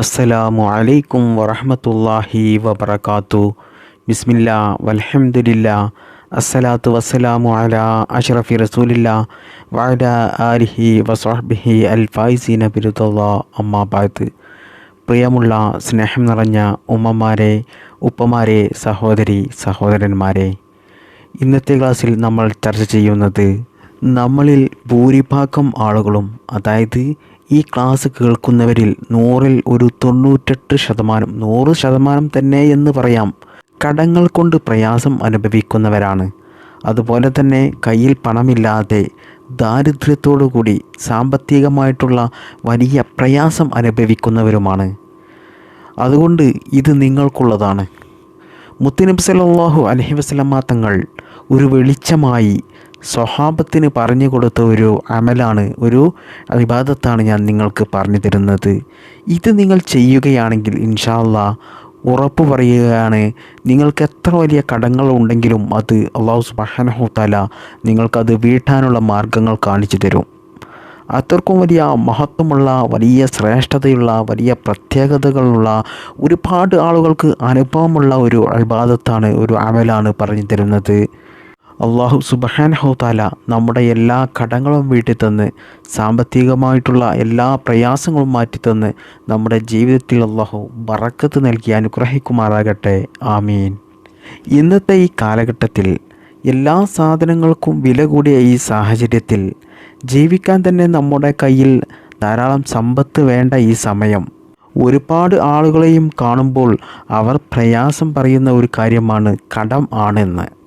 അസ്സലാമു അലൈക്കും വറഹമത്തല്ലാഹി വബർക്കാത്തു ബിസ്മില്ല വൽഹംദുലില്ല. അസ്സലാത്തു വസ്സലാമു അലാ അഷ്റഫി റസൂലില്ല. വഅല ആലിഹി വസ്വഹ്ബിഹി അൽ ഫായിസീന ബിരുദല്ല അമ്മാബാദ് പ്രിയമുള്ള സ്നേഹം നിറഞ്ഞ ഉമ്മമാരെ ഉപ്പമാരെ സഹോദരി സഹോദരന്മാരെ ഇന്നത്തെ ക്ലാസ്സിൽ നമ്മൾ ചർച്ച ചെയ്യുന്നത് നമ്മളിൽ ഭൂരിഭാഗം ആളുകളും അതായത് ഈ ക്ലാസ് കേൾക്കുന്നവരിൽ നൂറിൽ ഒരു തൊണ്ണൂറ്റെട്ട് ശതമാനം നൂറ് ശതമാനം തന്നെ എന്ന് പറയാം കടങ്ങൾ കൊണ്ട് പ്രയാസം അനുഭവിക്കുന്നവരാണ്. അതുപോലെ തന്നെ കയ്യിൽ പണമില്ലാതെ ദാരിദ്ര്യത്തോടു കൂടി സാമ്പത്തികമായിട്ടുള്ള വലിയ പ്രയാസം അനുഭവിക്കുന്നവരുമാണ്. അതുകൊണ്ട് ഇത് നിങ്ങൾക്കുള്ളതാണ്. മുത്തുനബി സല്ലല്ലാഹു അലൈഹി വസല്ലമ തങ്ങൾ ഒരു വെളിച്ചമായി സ്വഹാബത്തിന് പറഞ്ഞു കൊടുത്ത ഒരു അമലാണ് ഒരു വിവാദത്താണ് ഞാൻ നിങ്ങൾക്ക് പറഞ്ഞു തരുന്നത്. ഇത് നിങ്ങൾ ചെയ്യുകയാണെങ്കിൽ ഇൻഷാല്ലാ ഉറപ്പ് പറയുകയാണ് നിങ്ങൾക്ക് എത്ര വലിയ കടങ്ങൾ ഉണ്ടെങ്കിലും അത് അള്ളാഹു സുബ്ഹാനഹു തആല നിങ്ങൾക്കത് വീട്ടാനുള്ള മാർഗങ്ങൾ കാണിച്ചു തരും. അത്രക്കും വലിയ മഹത്വമുള്ള വലിയ ശ്രേഷ്ഠതയുള്ള വലിയ പ്രത്യേകതകളുള്ള ഒരുപാട് ആളുകൾക്ക് അനുഭവമുള്ള ഒരു അൽബാദത്താണ് ഒരു അമലാണ് പറഞ്ഞു തരുന്നത്. അള്ളാഹു സുബഹാനഹുതാല നമ്മുടെ എല്ലാ കടങ്ങളും വീട്ടിത്തന്ന് സാമ്പത്തികമായിട്ടുള്ള എല്ലാ പ്രയാസങ്ങളും മാറ്റിത്തന്ന് നമ്മുടെ ജീവിതത്തിൽ അള്ളാഹു ബറക്കത്ത് നൽകി അനുഗ്രഹിക്കുമാറാകട്ടെ. ആമീൻ. ഇന്നത്തെ ഈ കാലഘട്ടത്തിൽ എല്ലാ സാധനങ്ങൾക്കും വില കൂടിയ ഈ സാഹചര്യത്തിൽ ജീവിക്കാൻ തന്നെ നമ്മുടെ കയ്യിൽ ധാരാളം സമ്പത്ത് വേണ്ട ഈ സമയം. ഒരുപാട് ആളുകളെയും കാണുമ്പോൾ അവർ പ്രയാസം പറയുന്ന ഒരു കാര്യമാണ് കടം ആണെന്ന്.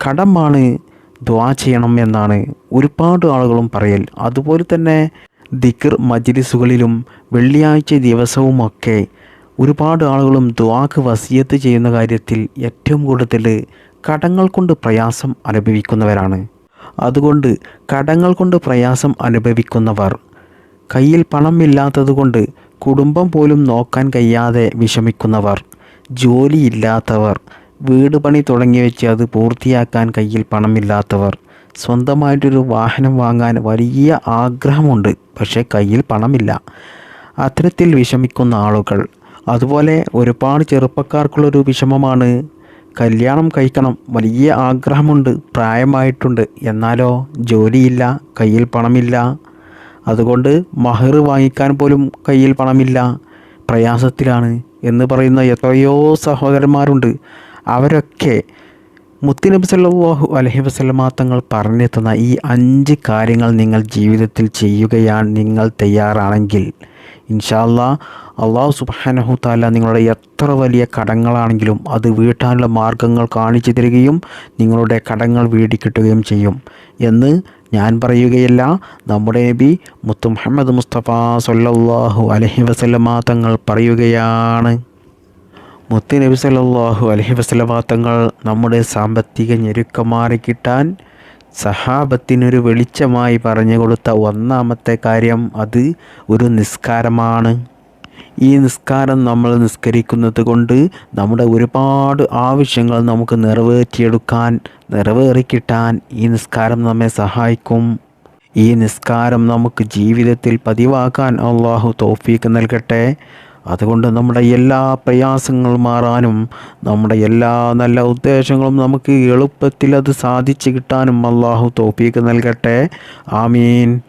കടമാണ് ദ്വാ ചെയ്യണം എന്നാണ് ഒരുപാട് ആളുകളും പറയൽ. അതുപോലെ തന്നെ ദിക്കർ മജ്ലിസുകളിലും വെള്ളിയാഴ്ച ദിവസവുമൊക്കെ ഒരുപാട് ആളുകളും ദ്വാക്ക് വസിയത്ത് ചെയ്യുന്ന കാര്യത്തിൽ ഏറ്റവും കൂടുതൽ കടങ്ങൾ കൊണ്ട് പ്രയാസം അനുഭവിക്കുന്നവരാണ്. അതുകൊണ്ട് കടങ്ങൾ കൊണ്ട് പ്രയാസം അനുഭവിക്കുന്നവർ കയ്യിൽ പണമില്ലാത്തതുകൊണ്ട് കുടുംബം പോലും നോക്കാൻ കഴിയാതെ വിഷമിക്കുന്നവർ ജോലിയില്ലാത്തവർ വീട് പണി തുടങ്ങി വെച്ച് അത് പൂർത്തിയാക്കാൻ കയ്യിൽ പണമില്ലാത്തവർ. സ്വന്തമായിട്ടൊരു വാഹനം വാങ്ങാൻ വലിയ ആഗ്രഹമുണ്ട് പക്ഷേ കയ്യിൽ പണമില്ല. അത്തരത്തിൽ വിഷമിക്കുന്ന ആളുകൾ. അതുപോലെ ഒരുപാട് ചെറുപ്പക്കാർക്കുള്ളൊരു വിഷമമാണ് കല്യാണം കഴിക്കണം വലിയ ആഗ്രഹമുണ്ട് പ്രായമായിട്ടുണ്ട് എന്നാലോ ജോലിയില്ല കയ്യിൽ പണമില്ല. അതുകൊണ്ട് മഹർ വാങ്ങിക്കാൻ പോലും കയ്യിൽ പണമില്ല പ്രയാസത്തിലാണ് എന്ന് പറയുന്ന എത്രയോ സഹോദരന്മാരുണ്ട്. അവരൊക്കെ മുത്തുനബി സല്ലാഹു അലഹി വസല്ലമ തങ്ങൾ പറഞ്ഞു തന്ന ഈ അഞ്ച് കാര്യങ്ങൾ നിങ്ങൾ ജീവിതത്തിൽ ചെയ്യുകയാണ് നിങ്ങൾ തയ്യാറാണെങ്കിൽ ഇൻഷാല്ലാ അള്ളാഹു സുബാനഹു താല നിങ്ങളുടെ എത്ര വലിയ കടങ്ങളാണെങ്കിലും അത് വീട്ടാനുള്ള മാർഗങ്ങൾ കാണിച്ചു തരികയും നിങ്ങളുടെ കടങ്ങൾ വീടിക്കിട്ടുകയും ചെയ്യും എന്ന് ഞാൻ പറയുകയല്ല. നമ്മുടെ നബി മുത്തു മുഹമ്മദ് മുസ്തഫ സല്ലല്ലാഹു അലഹി വസല്ലമ തങ്ങൾ പറയുകയാണ്. മുത്ത് നബി സല്ലല്ലാഹു അലഹി വസല്ലമ തങ്ങൾ നമ്മുടെ സാമ്പത്തിക ഞെരുക്കം മാറിക്കിട്ടാൻ സഹാബത്തിനൊരു വെളിച്ചമായി പറഞ്ഞു കൊടുത്ത ഒന്നാമത്തെ കാര്യം അത് ഒരു നിസ്കാരമാണ്. ഈ നിസ്കാരം നമ്മൾ നിസ്കരിക്കുന്നത് കൊണ്ട് നമ്മുടെ ഒരുപാട് ആവശ്യങ്ങൾ നമുക്ക് നിറവേറ്റിയെടുക്കാൻ നിറവേറിക്കിട്ടാൻ ഈ നിസ്കാരം നമ്മെ സഹായിക്കും. ഈ നിസ്കാരം നമുക്ക് ജീവിതത്തിൽ പതിവാക്കാൻ അള്ളാഹു തോഫീക്ക് നൽകട്ടെ. അതുകൊണ്ട് നമ്മുടെ എല്ലാ പ്രയാസങ്ങൾ മാറാനും നമ്മുടെ എല്ലാ നല്ല ഉദ്ദേശങ്ങളും നമുക്ക് എളുപ്പത്തിൽ അത് സാധിച്ചു കിട്ടാനും അള്ളാഹു തോഫീക്ക് നൽകട്ടെ. ആമീൻ.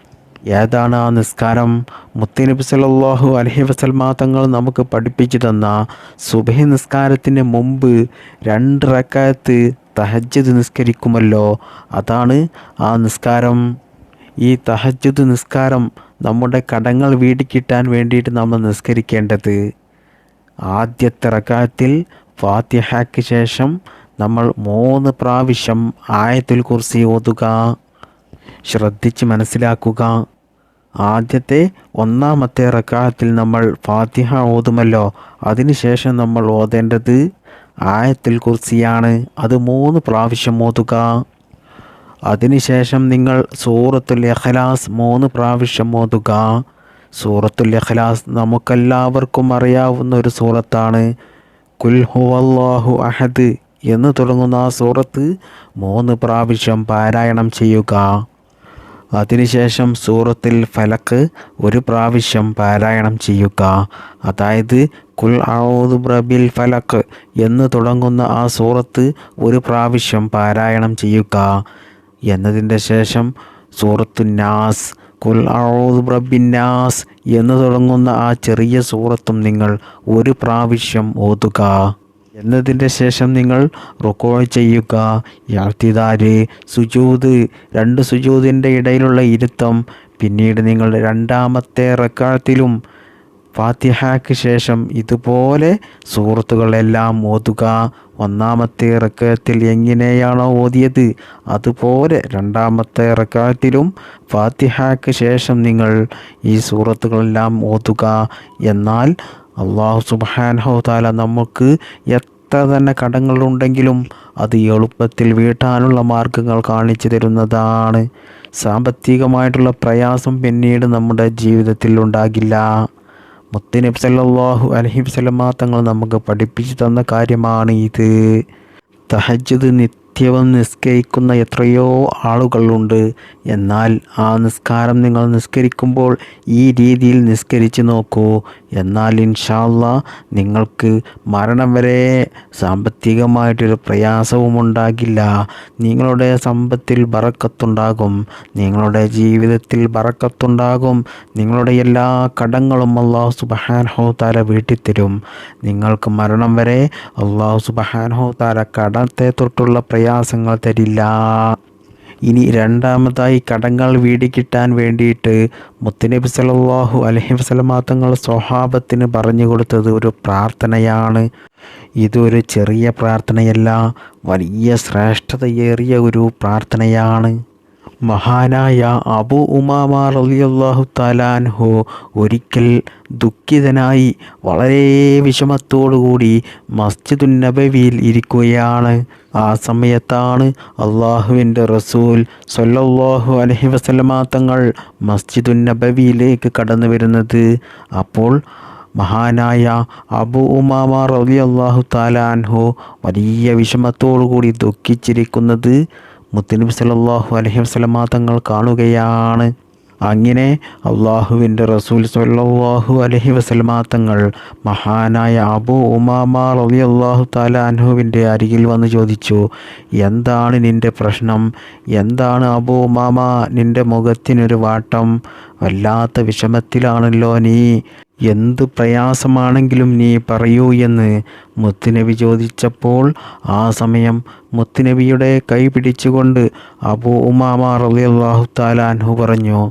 ഏതാണ് ആ നിസ്കാരം? മുത്തനബി സല്ലല്ലാഹു അലഹി വസൽമാ തങ്ങൾ നമുക്ക് പഠിപ്പിച്ചു തന്ന സുബഹി നിസ്കാരത്തിന് മുമ്പ് രണ്ട് റക്കായത്ത് തഹജ്ജുദ് നിസ്കരിക്കുമല്ലോ. അതാണ് ആ നിസ്കാരം. ഈ തഹജ്ജത് നിസ്കാരം നമ്മുടെ കടങ്ങൾ വീടിക്കിട്ടാൻ വേണ്ടിയിട്ട് നമ്മൾ നിസ്കരിക്കേണ്ടത്. ആദ്യത്തെ റക്കാത്തിൽ ഫാത്തിഹയ്ക്ക് ശേഷം നമ്മൾ മൂന്ന് പ്രാവശ്യം ആയത്തുൽ കുർസി ഓതുക. ശ്രദ്ധിച്ച് മനസ്സിലാക്കുക. ആദ്യത്തെ ഒന്നാമത്തെ റക്കാത്തിൽ നമ്മൾ ഫാത്തിഹ ഓതുമല്ലോ. അതിനുശേഷം നമ്മൾ ഓതേണ്ടത് ആയത്തുൽ കുർസിയാണ്. അത് മൂന്ന് പ്രാവശ്യം ഓതുക. അതിനുശേഷം നിങ്ങൾ സൂറത്തുൽ ഇഖ്ലാസ് മൂന്ന് പ്രാവശ്യം ഓതുക. സൂറത്തുൽ ഇഖ്ലാസ് നമുക്കെല്ലാവർക്കും അറിയാവുന്ന ഒരു സൂറത്താണ്. കുൽ ഹുവല്ലാഹു അഹദ് എന്ന് തുടങ്ങുന്ന ആ സൂറത്ത് മൂന്ന് പ്രാവശ്യം പാരായണം ചെയ്യുക. അതിനുശേഷം സൂറത്തിൽ ഫലക്ക് ഒരു പ്രാവശ്യം പാരായണം ചെയ്യുക. അതായത് കുൽ ഔദ് ബ്രബിൽ ഫലക്ക് എന്ന് തുടങ്ങുന്ന ആ സൂറത്ത് ഒരു പ്രാവശ്യം പാരായണം ചെയ്യുക. എന്നതിന്റെ ശേഷം സൂറത്തു നാസ് കുൽ ഔദു ബ്രബിൻ നാസ് എന്ന് തുടങ്ങുന്ന ആ ചെറിയ സൂറത്തും നിങ്ങൾ ഒരു പ്രാവശ്യം ഓതുക. എന്നതിന്റെ ശേഷം നിങ്ങൾ റുക്കോ ചെയ്യുക. യാത്തിദാര് സുജൂത് രണ്ട് സുജൂതിന്റെ ഇടയിലുള്ള ഇരുത്തം. പിന്നീട് നിങ്ങൾ രണ്ടാമത്തെ റക്കാത്തിലും ഫാത്തിഹയ്ക്ക് ശേഷം ഇതുപോലെ സുഹൃത്തുക്കളെല്ലാം ഓതുക. ഒന്നാമത്തെ ഇറക്കത്തിൽ എങ്ങനെയാണോ ഓതിയത്? അതുപോലെ രണ്ടാമത്തെ ഇറക്കത്തിലും ഫാത്തിഹയ്ക്ക് ശേഷം നിങ്ങൾ ഈ സുഹൃത്തുക്കളെല്ലാം ഓതുക. എന്നാൽ അള്ളാഹു സുബാനഹു താല നമുക്ക് എത്ര തന്നെ കടങ്ങളുണ്ടെങ്കിലും അത് എളുപ്പത്തിൽ വീട്ടാനുള്ള മാർഗങ്ങൾ കാണിച്ചു തരുന്നതാണ്. സാമ്പത്തികമായിട്ടുള്ള പ്രയാസം പിന്നീട് നമ്മുടെ ജീവിതത്തിൽ ഉണ്ടാകില്ല. മുത്തുനബി സല്ലാഹു അലൈഹി വസല്ലമ തങ്ങൾ നമുക്ക് പഠിപ്പിച്ചു തന്ന കാര്യമാണ് ഇത്. തഹജത് നിത്യവും നിസ്കരിക്കുന്ന എത്രയോ ആളുകളുണ്ട്. എന്നാൽ ആ നിസ്കാരം നിങ്ങൾ നിസ്കരിക്കുമ്പോൾ ഈ രീതിയിൽ നിസ്കരിച്ചു നോക്കൂ. എന്നാൽ ഇൻഷാല്ല നിങ്ങൾക്ക് മരണം വരെ സാമ്പത്തികമായിട്ടൊരു പ്രയാസവും ഉണ്ടാകില്ല നിങ്ങളുടെ സമ്പത്തിൽ ബറക്കത്തുണ്ടാകും. നിങ്ങളുടെ ജീവിതത്തിൽ ബറക്കത്തുണ്ടാകും. നിങ്ങളുടെ എല്ലാ കടങ്ങളും അള്ളാഹു സുബഹാൻഹോ താര വീട്ടിത്തരും. നിങ്ങൾക്ക് മരണം വരെ അള്ളാഹു സുബഹാൻഹോ താര കടത്തെ തൊട്ടുള്ള പ്രയാസങ്ങൾ തരില്ല. ഇനി രണ്ടാമതായി കടങ്ങൾ വീടിക്കിട്ടാൻ വേണ്ടിയിട്ട് മുത്തനബി സലാഹു അലഹി വസല്ലമ തങ്ങൾ സ്വഹാബത്തിന് പറഞ്ഞു കൊടുത്തത് ഒരു പ്രാർത്ഥനയാണ്. ഇതൊരു ചെറിയ പ്രാർത്ഥനയല്ല വലിയ ശ്രേഷ്ഠതയേറിയ ഒരു പ്രാർത്ഥനയാണ്. മഹാനായ അബു ഉമാമ റളിയല്ലാഹു താലാൻഹു ഒരിക്കൽ ദുഃഖിതനായി വളരെ വിഷമത്തോടുകൂടി മസ്ജിദുൻ നബവിയിൽ ഇരിക്കുകയാണ്. ആ സമയത്താണ് അള്ളാഹുവിന്റെ റസൂൽ സൊല്ലാഹു അലഹി വസല്ലമ തങ്ങൾ മസ്ജിദുൻ നബവിയിലേക്ക് കടന്നു വരുന്നത്. അപ്പോൾ മഹാനായ അബു ഉമാമ അള്ളാഹു താലാൻഹു വലിയ വിഷമത്തോടുകൂടി ദുഃഖിച്ചിരിക്കുന്നത് മുത്തനബി സല്ലല്ലാഹു അലഹി വസല്ലമ തങ്ങൾ കാണുകയാണ്. അങ്ങനെ അള്ളാഹുവിന്റെ റസൂൽ സല്ലാഹു അലഹി വസ്ലമ തങ്ങൾ മഹാനായ അബു ഉമാമ അള്ളാഹു താല അൻഹുവിന്റെ അരികിൽ വന്ന് ചോദിച്ചു എന്താണ് നിന്റെ പ്രശ്നം? എന്താണ് അബു ഉമാമ നിന്റെ മുഖത്തിനൊരു വാട്ടം? വല്ലാത്ത വിഷമത്തിലാണല്ലോ നീ. എന്ത് പ്രയാസമാണെങ്കിലും നീ പറയൂ എന്ന് മുത്തുനബി ചോദിച്ചപ്പോൾ ആ സമയം മുത്തുനബിയുടെ കൈ പിടിച്ചുകൊണ്ട് അബൂ ഉമാമ റളിയല്ലാഹു താലാൻഹു പറഞ്ഞു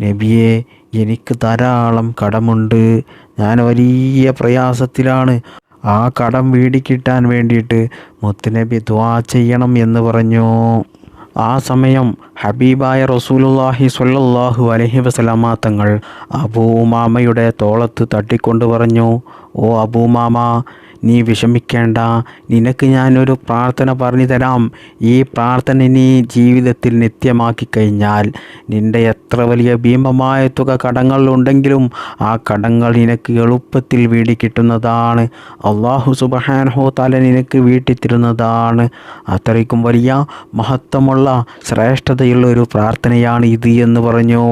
നബിയെ എനിക്ക് ധാരാളം കടമുണ്ട്. ഞാൻ വലിയ പ്രയാസത്തിലാണ്. ആ കടം വീടിക്കിട്ടാൻ വേണ്ടിയിട്ട് മുത്തുനബി ദ്വാ ചെയ്യണം എന്ന് പറഞ്ഞു. ആ സമയം ഹബീബായ റസൂലുല്ലാഹി സ്വല്ലല്ലാഹു അലൈഹി വസല്ലമ തങ്ങൾ അബൂമാമയുടെ തോളത്ത് തട്ടിക്കൊണ്ട് പറഞ്ഞു ഓ അബൂമാമ നീ വിഷമിക്കേണ്ട. നിനക്ക് ഞാനൊരു പ്രാർത്ഥന പറഞ്ഞു തരാം. ഈ പ്രാർത്ഥന നീ ജീവിതത്തിൽ നിത്യമാക്കി കഴിഞ്ഞാൽ നിന്റെ എത്ര വലിയ ഭീമമായ തുക കടങ്ങൾ ഉണ്ടെങ്കിലും ആ കടങ്ങൾ നിനക്ക് എളുപ്പത്തിൽ വീടി കിട്ടുന്നതാണ്. അള്ളാഹു സുബഹാനഹോ തല നിനക്ക് വീട്ടിത്തരുന്നതാണ് അത്രയ്ക്കും വലിയ മഹത്വമുള്ള ശ്രേഷ്ഠതയുള്ള ഒരു പ്രാർത്ഥനയാണ് ഇത് എന്ന് പറഞ്ഞു.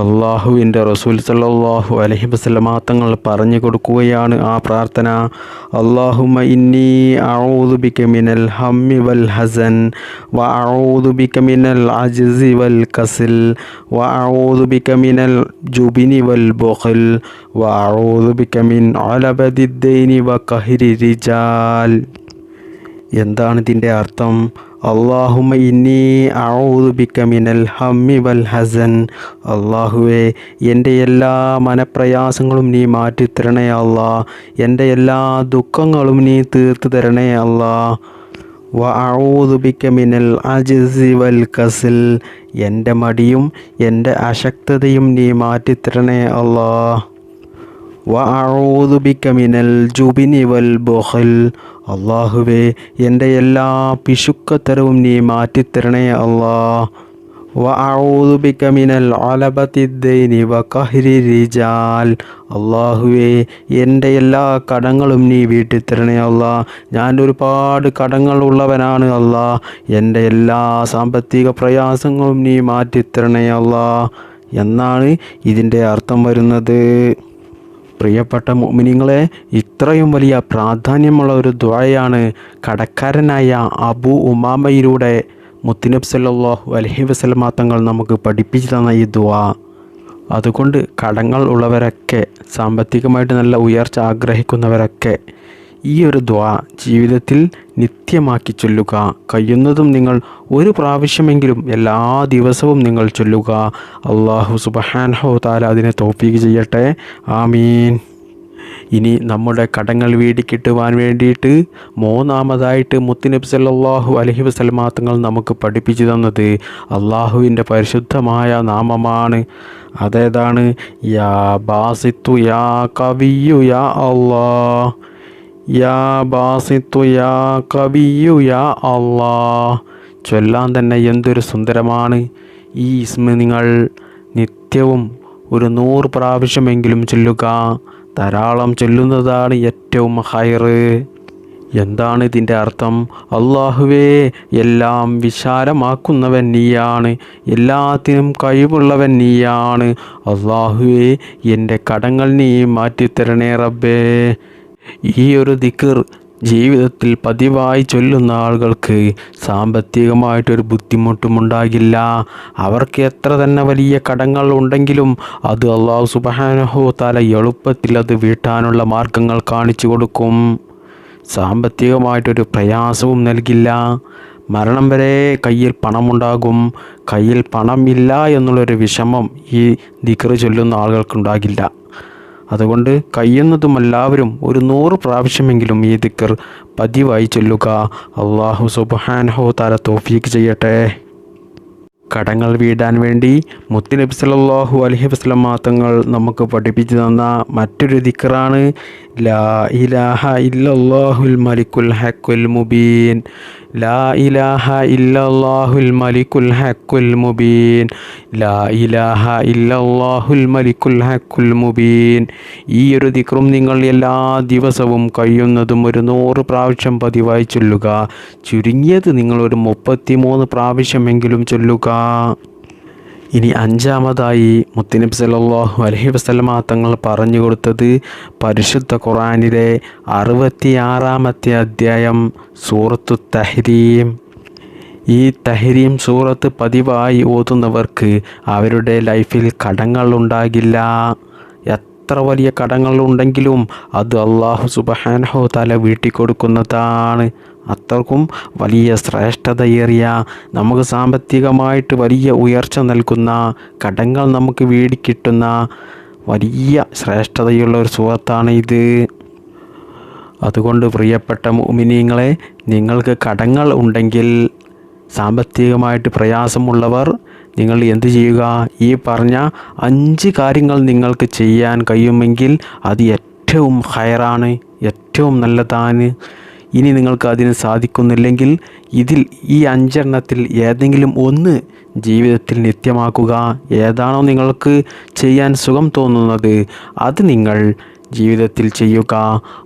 അള്ളാഹുവിന്റെ റസൂൽ സല്ലല്ലാഹു അലഹി വസല്ലമ തങ്ങൾ പറഞ്ഞു കൊടുക്കുകയാണ് ആ പ്രാർത്ഥന. അള്ളാഹുമ ഇന്നി അഊദു ബിക മിനൽ ഹമ്മി വൽ ഹസൻ വ അഊദു ബിക മിനൽ അജ്സി വൽ കസിൽ വ അഊദു ബിക മിനൽ ജുബിനി വൽ ബുഖൽ വ അഊദു ബിക മിൻ അലബദിദ്ദൈനി വ കഹിരി റിജാൽ. എന്താണ് ഇതിന്റെ അർത്ഥം? അള്ളാഹുമ ഇന്നി ഔദു ബിക മിനൽ ഹമ്മി വൽ ഹസൻ. അള്ളാഹുവെ എന്റെ എല്ലാ മനപ്രയാസങ്ങളും നീ മാറ്റിത്തരണേ അള്ളാ എന്റെ എല്ലാ ദുഃഖങ്ങളും നീ തീർത്തു തരണേ അള്ളാ വ ഔദു ബിക മിനൽ അജിസി വൽ കസിൽ എന്റെ മടിയും എന്റെ അശക്തതയും നീ മാറ്റിത്തരണേ അല്ലാ. അള്ളാഹുവെ ജുബിനി വൽ എന്റെ എല്ലാ പിശുക്കത്തരവും നീ മാറ്റിത്തരണേ അള്ളാ അള്ളാഹുവെ എന്റെ എല്ലാ കടങ്ങളും നീ വീട്ടിൽ തരണേ അള്ളാ ഞാൻ ഒരുപാട് കടങ്ങൾ ഉള്ളവനാണ് അള്ളാ എന്റെ എല്ലാ സാമ്പത്തിക പ്രയാസങ്ങളും നീ മാറ്റിത്തരണേ അള്ളാ എന്നാണ് ഇതിന്റെ അർത്ഥം വരുന്നത്. പ്രിയപ്പെട്ട മുഅ്മിനീങ്ങളെ ഇത്രയും വലിയ പ്രാധാന്യമുള്ള ഒരു ദ്വായയാണ് കടക്കാരനായ അബു ഉമാമയിലൂടെ മുത്തിനബ് സല്ലല്ലാഹു അലഹി വസല്ലമ തങ്ങൾ നമുക്ക് പഠിപ്പിച്ചു തന്ന ഈ ദ്വാ അതുകൊണ്ട് കടങ്ങൾ ഉള്ളവരൊക്കെ സാമ്പത്തികമായിട്ട് നല്ല ഉയർച്ച ആഗ്രഹിക്കുന്നവരൊക്കെ ഈ ഒരു ദ്വാ ജീവിതത്തിൽ നിത്യമാക്കി ചൊല്ലുക. കഴിയുന്നതും നിങ്ങൾ ഒരു പ്രാവശ്യമെങ്കിലും എല്ലാ ദിവസവും നിങ്ങൾ ചൊല്ലുക. അള്ളാഹു സുബഹാൻഹോ താല അതിനെ തോപ്പിക്ക് ചെയ്യട്ടെ. ആമീൻ. ഇനി നമ്മുടെ കടങ്ങൾ വീടി കിട്ടുവാൻ വേണ്ടിയിട്ട് മൂന്നാമതായിട്ട് മുത്തുനബി സല്ലാഹു അലഹി വസ്ലമാങ്ങൾ നമുക്ക് പഠിപ്പിച്ചു തന്നത് അള്ളാഹുവിന്റെ പരിശുദ്ധമായ നാമമാണ്. അതേതാണ്? യാ ബാസിത്തു യാ കവിയു യാ അള്ളാ. യാ ബാസിത്തു യാ കവിയു യാ അള്ളാ ചൊല്ലാൻ തന്നെ എന്തൊരു സുന്ദരമാണ്. ഈ ഇസ്മ നിങ്ങൾ നിത്യവും ഒരു നൂറ് പ്രാവശ്യമെങ്കിലും ചൊല്ലുക. ധാരാളം ചൊല്ലുന്നതാണ് ഏറ്റവും ഹൈറ് എന്താണ് ഇതിന്റെ അർത്ഥം? അള്ളാഹുവേ എല്ലാം വിശാലമാക്കുന്നവൻ നീയാണ്. എല്ലാത്തിനും കഴിവുള്ളവൻ നീയാണ്. അള്ളാഹുവേ എന്റെ കടങ്ങൾ നീ മാറ്റിത്തരണേ റബ്ബേ. ഈ ഒരു ദിക്കർ ജീവിതത്തിൽ പതിവായി ചൊല്ലുന്ന ആളുകൾക്ക് സാമ്പത്തികമായിട്ടൊരു ബുദ്ധിമുട്ടും ഉണ്ടാകില്ല അവർക്ക് എത്ര തന്നെ വലിയ കടങ്ങൾ ഉണ്ടെങ്കിലും അത് അള്ളാഹു സുബാനഹോ തല എളുപ്പത്തിൽ അത് വീട്ടാനുള്ള മാർഗങ്ങൾ കാണിച്ചു കൊടുക്കും. സാമ്പത്തികമായിട്ടൊരു പ്രയാസവും നൽകില്ല. മരണം വരെ കയ്യിൽ പണമുണ്ടാകും. കയ്യിൽ പണമില്ല എന്നുള്ളൊരു വിഷമം ഈ ദിക്കറ് ചൊല്ലുന്ന ആളുകൾക്കുണ്ടാകില്ല. അതുകൊണ്ട് കഴിയുന്നതും എല്ലാവരും ഒരു നൂറ് പ്രാവശ്യമെങ്കിലും ഈ ദിക്കർ പതിവായി ചൊല്ലുക. അള്ളാഹു സുബാൻഹോ താര തോഫീക്ക് ചെയ്യട്ടെ. കടങ്ങൾ വീടാൻ വേണ്ടി മുത്തുനബി സല്ലല്ലാഹു അലഹി വസ്ലം തങ്ങൾ നമുക്ക് പഠിപ്പിച്ചു തന്ന മറ്റൊരു ദിക്കറാണ് ലാ ഇലാഹ ഇല്ലാഹുൽ മലിക്കുൽ ഹക്കുൽ മുബീൻ. ലാ ഇലാഹ ഇല്ലല്ലാഹുൽ മുബീൻ. ലാ ഇലാഹ ഇല്ലല്ലാഹുൽ മുബീൻ. ഈ ഒരു ദിക്റും നിങ്ങൾ എല്ലാ ദിവസവും കഴിയുന്നതും ഒരു നൂറ് പ്രാവശ്യം പതിവായി ചൊല്ലുക. ചുരുങ്ങിയത് നിങ്ങൾ ഒരു മുപ്പത്തിമൂന്ന് പ്രാവശ്യമെങ്കിലും ചൊല്ലുക. ഇനി അഞ്ചാമതായി മുത്തനബി സല്ലല്ലാഹു അലഹി വസല്ലമ തങ്ങൾ പറഞ്ഞു കൊടുത്തത് പരിശുദ്ധ ഖുർആനിലെ അറുപത്തിയാറാമത്തെ അധ്യായം സൂറത്തു തഹരീം. ഈ തഹരീം സൂറത്ത് പതിവായി ഓതുന്നവർക്ക് അവരുടെ ലൈഫിൽ കടങ്ങൾ ഉണ്ടാകില്ല എത്ര വലിയ കടങ്ങൾ ഉണ്ടെങ്കിലും അത് അള്ളാഹു സുബഹാനഹോ തല വീട്ടി കൊടുക്കുന്നതാണ് അത്രക്കും വലിയ ശ്രേഷ്ഠതയേറിയ നമുക്ക് സാമ്പത്തികമായിട്ട് വലിയ ഉയർച്ച നൽകുന്ന കടങ്ങൾ നമുക്ക് വീടി കിട്ടുന്ന വലിയ ശ്രേഷ്ഠതയുള്ള ഒരു സുഹൃത്താണ് ഇത്. അതുകൊണ്ട് പ്രിയപ്പെട്ട മുമിനീങ്ങളെ നിങ്ങൾക്ക് കടങ്ങൾ ഉണ്ടെങ്കിൽ സാമ്പത്തികമായിട്ട് പ്രയാസമുള്ളവർ നിങ്ങൾ എന്ത് ചെയ്യുക? ഈ പറഞ്ഞ അഞ്ച് കാര്യങ്ങൾ നിങ്ങൾക്ക് ചെയ്യാൻ കഴിയുമെങ്കിൽ അത് ഏറ്റവും ഹയറാണ് ഏറ്റവും നല്ലതാണ്. ഇനി നിങ്ങൾക്ക് അതിന് സാധിക്കുന്നില്ലെങ്കിൽ ഇതിൽ ഈ അഞ്ചെണ്ണത്തിൽ ഏതെങ്കിലും ഒന്ന് ജീവിതത്തിൽ നിത്യമാക്കുക. ഏതാണോ നിങ്ങൾക്ക് ചെയ്യാൻ സുഖം തോന്നുന്നത് അത് നിങ്ങൾ ജീവിതത്തിൽ ചെയ്യുക.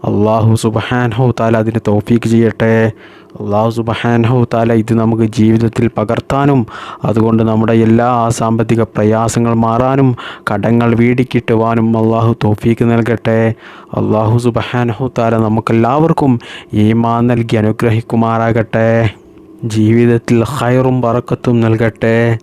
അള്ളാഹു സുബാൻഹു താല അതിന് തോഫീക്ക് ചെയ്യട്ടെ. അള്ളാഹു സുബഹാനഹു താല ഇത് നമുക്ക് ജീവിതത്തിൽ പകർത്താനും അതുകൊണ്ട് നമ്മുടെ എല്ലാ സാമ്പത്തിക പ്രയാസങ്ങൾ മാറാനും കടങ്ങൾ വീടിക്കിട്ടുവാനും അള്ളാഹു തോഫീക്ക് നൽകട്ടെ. അള്ളാഹു സുബഹാനഹു താല നമുക്കെല്ലാവർക്കും ഈമാൻ നൽകി അനുഗ്രഹിക്കുമാറാകട്ടെ. ജീവിതത്തിൽ ഹൈറും പറക്കത്തും നൽകട്ടെ.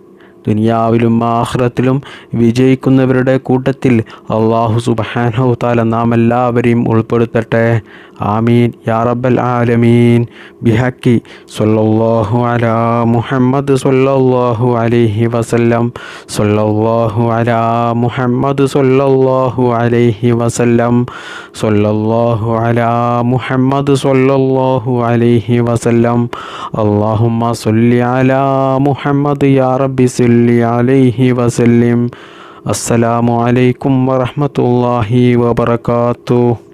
ദുനിയാവിലും ആഹ്റത്തിലും വിജയിക്കുന്നവരുടെ കൂട്ടത്തിൽ അള്ളാഹു സുബഹാനഹു താല നാം എല്ലാവരെയും ഉൾപ്പെടുത്തട്ടെ. ആമീൻ. യാ റബ്ബൽ ആലമീൻ. ബിഹക്കി സൊല്ലാഹു അല മുഹമ്മദ് സൊല്ലാഹു അലൈഹി വസല്ലം. സൊല്ലാഹു അല മുഹമ്മദ് സൊല്ലാഹു അലൈഹി വസല്ലം. സൊല്ലാഹു അല മുഹമ്മദ് സൊല്ലാഹു അലൈഹി വസല്ലം. അല്ലാഹുമ്മ സൊല്ലി അലാ മുഹമ്മദ് യാ റബ്ബി അലൈഹി السلام അസ്സലാമു അലൈക്കും വറഹ്മത്തുള്ളാഹി വബറകാതുഹു